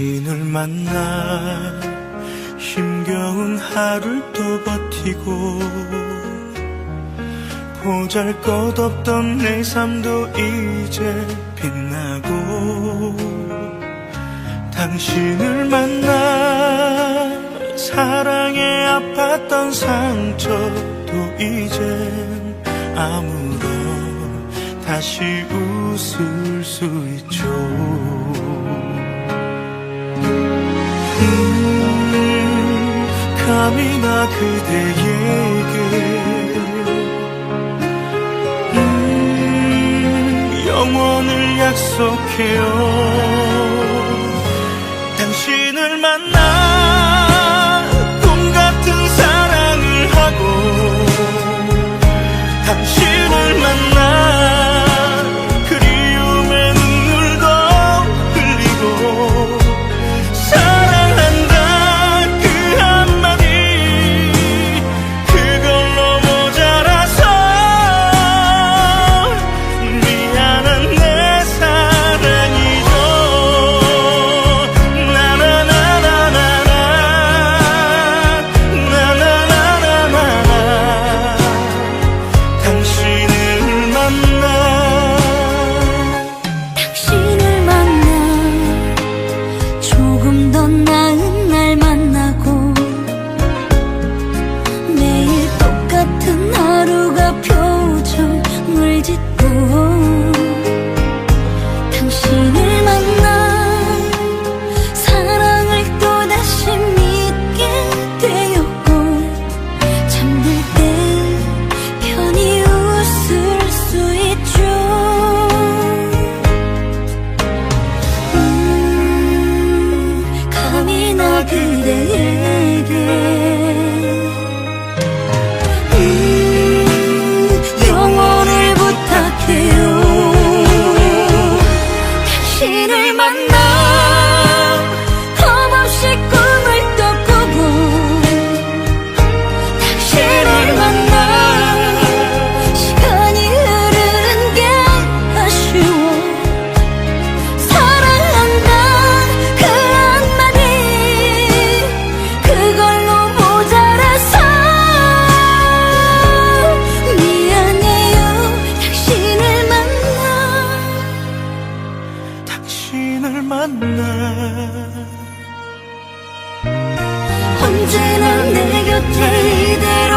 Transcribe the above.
당신을 만나 힘겨운 하루를 또 버티고 보잘 것 없던 내 삶도 이제 빛나고 당신을 만나 사랑에 아팠던 상처도 이젠 아무도 다시 웃을 수 있죠. 밤이나 그대에게. 음, 영원을 약속해요. 만나 당신을 만나. 언제나 내 곁에 이대로